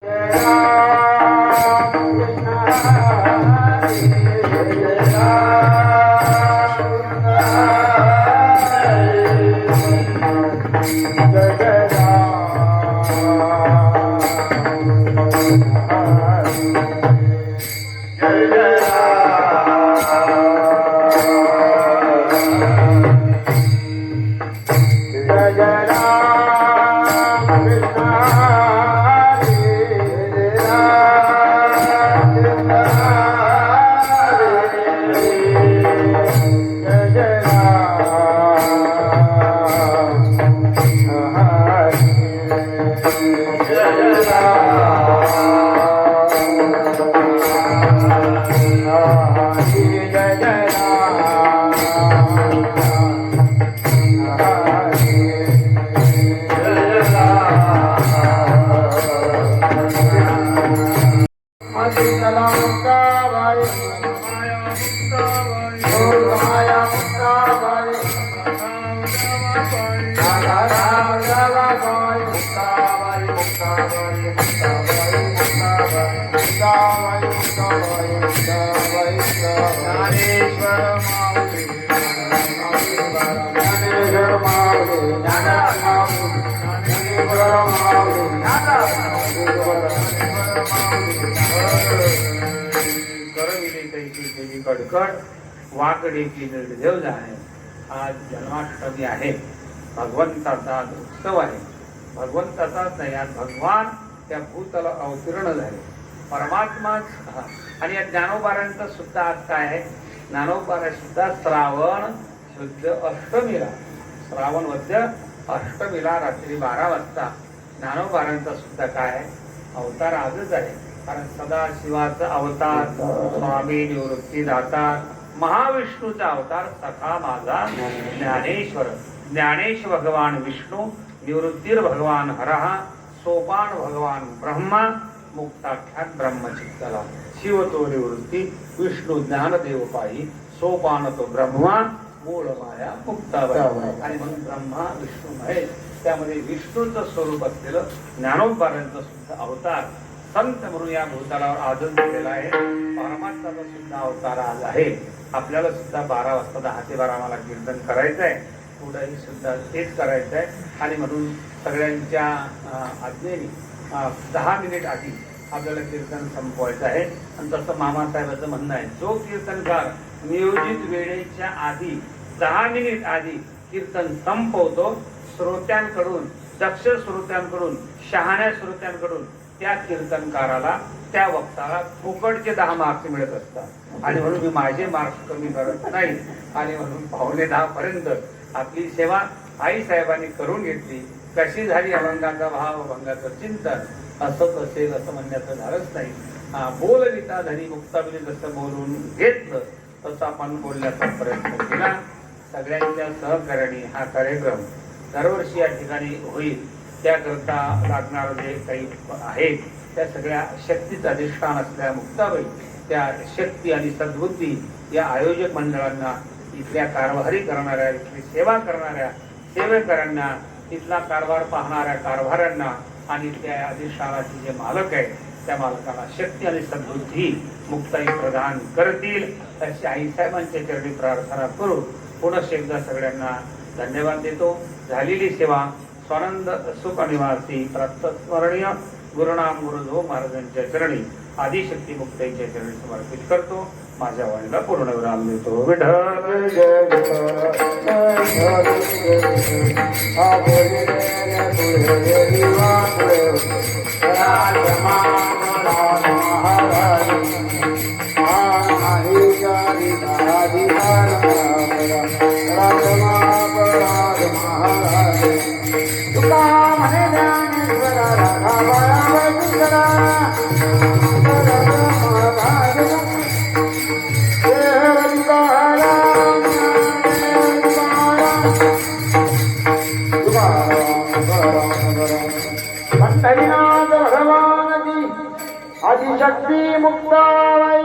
Krishna Krishna केली कडकड वाकडेची निर्देव जाणे आज जन्माष्टमी आहे भगवंताचा उत्सव आहे. भगवंताचाच नाही आज भगवान त्या भूतला अवतीर्ण झाले. परमात्माच आणि या ज्ञानोबारांचं सुद्धा आज काय आहे? ज्ञानोबारा सुद्धा श्रावण शुद्ध अष्टमीला. श्रावण वद्य अष्टमीला रात्री बारा वाजता ज्ञानोबारांचा सुद्धा काय आहे? अवतार आजच आहे. कारण सदा शिवाचा अवतार स्वामी निवृत्ती दातार महाविष्णूचा अवतार सखा माझा ज्ञानेश्वर. ज्ञानेश भगवान विष्णू निवृत्तीर भगवान हरहा सोपान भगवान ब्रह्मा मुक्ताख्यात ब्रह्मचित्तला। शिव तो निवृत्ती विष्णू ज्ञानदेव पायी सोपान तो ब्रह्मा मूळ माया मुक्ताबाई आणि म्हणून ब्रह्मा विष्णू महेश त्यामध्ये विष्णूचं स्वरूप असलेलं ज्ञानोबारांचा सुद्धा अवतार संत म्हणून या भूतालावर आजच दिलेला आहे. परमात्माचा सुद्धा अवतार आज आहे. आपल्याला सुद्धा बारा वाजता दहा ते बारा आम्हाला कीर्तन करायचं आहे कुठंही सुद्धा तेच करायचं आहे. आणि म्हणून सगळ्यांच्या आज्ञेने दहा मिनिट आधी आपल्याला कीर्तन संपवायचं आहे. आणि तसं मामासाहेबाचं म्हणणं आहे जो कीर्तनकार नियोजित वेळेच्या आधी दहा मिनिट आधी कीर्तन संपवतो श्रोत्यांकडून दक्ष श्रोत्यांकडून शहाण्या श्रोत्यांकडून त्या कीर्तनकाराला त्या वक्ताला फुकटचे दहा मार्क्स मिळत असतात. आणि म्हणून मी माझे मार्क्स कमी करत नाही. आणि म्हणून पावणे दहापर्यंत आपली सेवा आई साहेबांनी करून घेतली. कशी झाली अभंगाचा भाव अभंगाचं चिंतन? असंच असेल असं म्हणण्याचं झालंच नाही. बोलविता धनी मुक्ताबिनी जसं बोलून घेतलं तसं आपण बोलण्याचा प्रयत्न केला. सगळ्यांच्या सहकार्याने हा कार्यक्रम दरवर्षी या ठिकाणी होईल. त्याकरता लागणार जे काही आहे त्या सगळ्या शक्तीचं अधिष्ठान असल्या मुक्ताबाई त्या शक्ती आणि सद्बुद्धी या आयोजक मंडळांना इथल्या कारभारी करणाऱ्या इथली सेवा करणाऱ्या सेवेकरांना इथला कारभार पाहणाऱ्या कारभाऱ्यांना आणि त्या अधिष्ठानाचे जे मालक आहेत त्या मालकाला शक्ती आणि समृद्धी मुक्ताई प्रदान करतील अशी आईसाहेबांच्या चरणी प्रार्थना करून पुनश्च एकदा सगळ्यांना धन्यवाद देतो. झालेली सेवा स्वानंद सुख निवासी प्रातस्मरणीय गुरुनाम गुरुधो महाराजांच्या चरणी आदिशक्ती मुक्ताईच्या चरणी समर्पित करतो. माझ्या वाणीला पूर्ण विराम देतो विठ्ठल आदिशक्ती मुक्ताबाई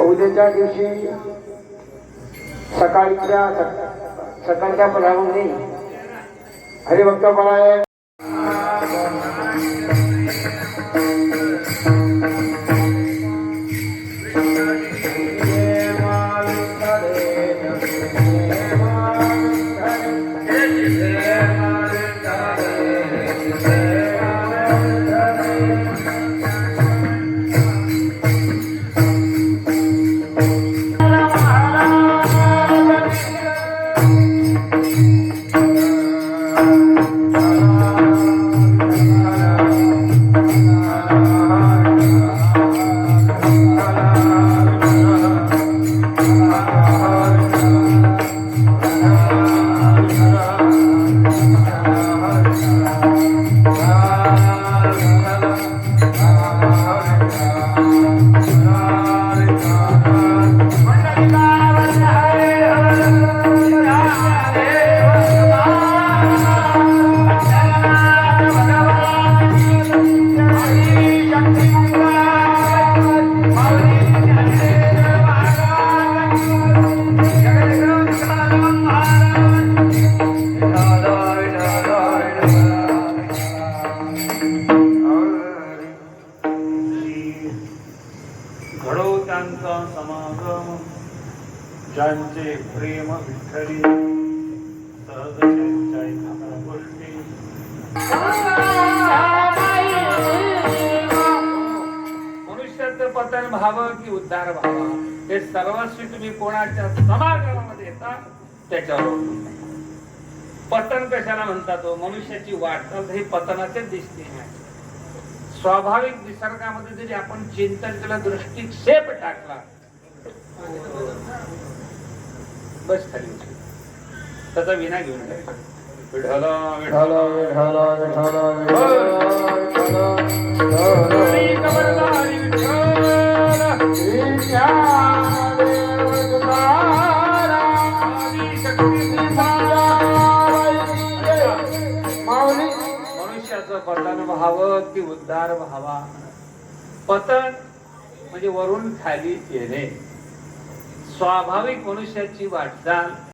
उद्याच्या दिवशी सकाळच्या सकाळच्या प्रधानाने हरिभक्त परायण घडो समागम ज्यांचे प्रेम विठ्ठली। सहज त्यांच्या गोष्टी मनुष्याचं पतन व्हावं की उद्धार व्हावा हे सर्वस्वी तुम्ही कोणाच्या समागमामध्ये येता त्याच्यावर पतन कशाला म्हणतात हो? मनुष्याची वाटचाल ही पतनाचे दिसते. स्वाभाविक निसर्गामध्ये जरी आपण चिंतन केलं दृष्टिक्षेप टाकला बस खाली त्याचा विना घेऊन विढाला विढाला विढाला विढाला मनुष्याचं पतन व्हावं की उद्धार व्हावा? पतन म्हणजे वरून खाली येणे. स्वाभाविक मनुष्याची वाटचाल